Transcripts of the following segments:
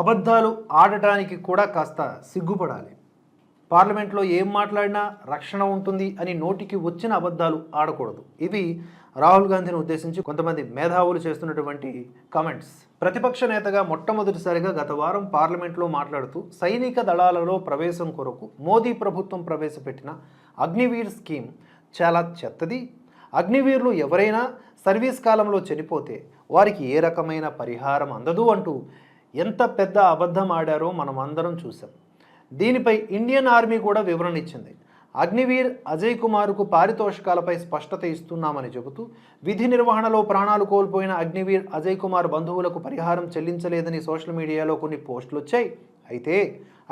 అబద్ధాలు ఆడటానికి కూడా కాస్త సిగ్గుపడాలి. పార్లమెంట్లో ఏం మాట్లాడినా రక్షణ ఉంటుంది అని నోటికి వచ్చిన అబద్ధాలు ఆడకూడదు. ఇవి రాహుల్ గాంధీని ఉద్దేశించి కొంతమంది మేధావులు చేస్తున్నటువంటి కమెంట్స్ ప్రతిపక్ష నేతగా మొట్టమొదటిసారిగా గత వారం పార్లమెంట్లో మాట్లాడుతూ సైనిక దళాలలో ప్రవేశం కొరకు మోదీ ప్రభుత్వం ప్రవేశపెట్టిన అగ్నివీర్ స్కీమ్ చాలా చెత్తది. అగ్నివీర్లు ఎవరైనా సర్వీస్ కాలంలో చనిపోతే వారికి ఏ రకమైన పరిహారం అందదు అంటూ ఎంత పెద్ద అబద్ధం ఆడారో మనం అందరం చూసాం దీనిపై ఇండియన్ ఆర్మీ కూడా వివరణ ఇచ్చింది. అగ్నివీర్ అజయ్ కుమార్కు పారితోషికాలపై స్పష్టత ఇస్తున్నామని చెబుతూ విధి నిర్వహణలో ప్రాణాలు కోల్పోయిన అగ్నివీర్ అజయ్ కుమార్ బంధువులకు పరిహారం చెల్లించలేదని సోషల్ మీడియాలో కొన్ని పోస్టులు వచ్చాయి. అయితే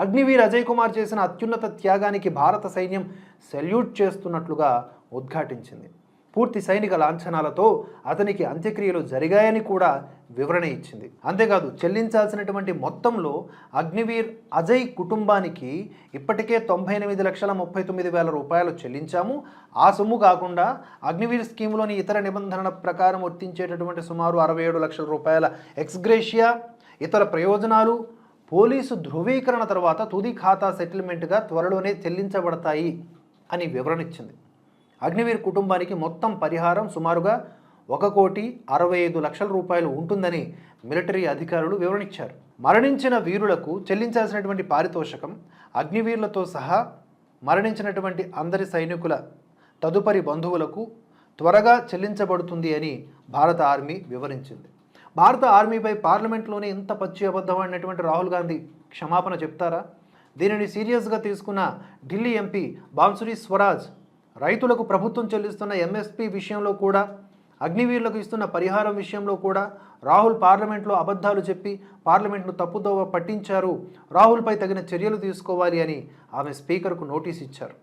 అగ్నివీర్ అజయ్ కుమార్ చేసిన అత్యున్నత త్యాగానికి భారత సైన్యం సెల్యూట్ చేస్తున్నట్లుగా ఉద్ఘాటించింది. పూర్తి సైనిక లాంఛనాలతో అతనికి అంత్యక్రియలు జరిగాయని కూడా వివరణ ఇచ్చింది. అంతేకాదు చెల్లించాల్సినటువంటి మొత్తంలో అగ్నివీర్ అజయ్ కుటుంబానికి ఇప్పటికే తొంభై ఎనిమిది లక్షల ముప్పై తొమ్మిది వేల రూపాయలు చెల్లించాము. ఆ సొమ్ము కాకుండా అగ్నివీర్ స్కీమ్లోని ఇతర నిబంధనల ప్రకారం వర్తించేటటువంటి సుమారు అరవై ఏడు లక్షల రూపాయల ఎక్స్గ్రేషియా ఇతర ప్రయోజనాలు పోలీసు ధృవీకరణ తర్వాత తుది ఖాతా సెటిల్మెంట్గా త్వరలోనే చెల్లించబడతాయి అని వివరణ ఇచ్చింది. అగ్నివీర్ కుటుంబానికి మొత్తం పరిహారం సుమారుగా ఒక కోటి అరవై ఐదు లక్షల రూపాయలు ఉంటుందని మిలిటరీ అధికారులు వివరణిచ్చారు. మరణించిన వీరులకు చెల్లించాల్సినటువంటి పారితోషకం అగ్నివీరులతో సహా మరణించినటువంటి అందరి సైనికుల తదుపరి బంధువులకు త్వరగా చెల్లించబడుతుంది అని భారత ఆర్మీ వివరించింది. భారత ఆర్మీపై పార్లమెంట్లోనే ఇంత పచ్చి అబద్ధమైనటువంటి రాహుల్ గాంధీ క్షమాపణ చెప్తారా? దీనిని సీరియస్గా తీసుకున్న ఢిల్లీ ఎంపీ బాన్సురి స్వరాజ్ రైతులకు ప్రభుత్వం చెల్లిస్తున్న ఎంఎస్పీ విషయంలో కూడా అగ్నివీరులకు ఇస్తున్న పరిహారం విషయంలో కూడా రాహుల్ పార్లమెంట్లో అబద్ధాలు చెప్పి పార్లమెంట్ను తప్పుదోవ పట్టించారు. రాహుల్పై తగిన చర్యలు తీసుకోవాలి అని ఆమె స్పీకర్కు నోటీస్ ఇచ్చారు.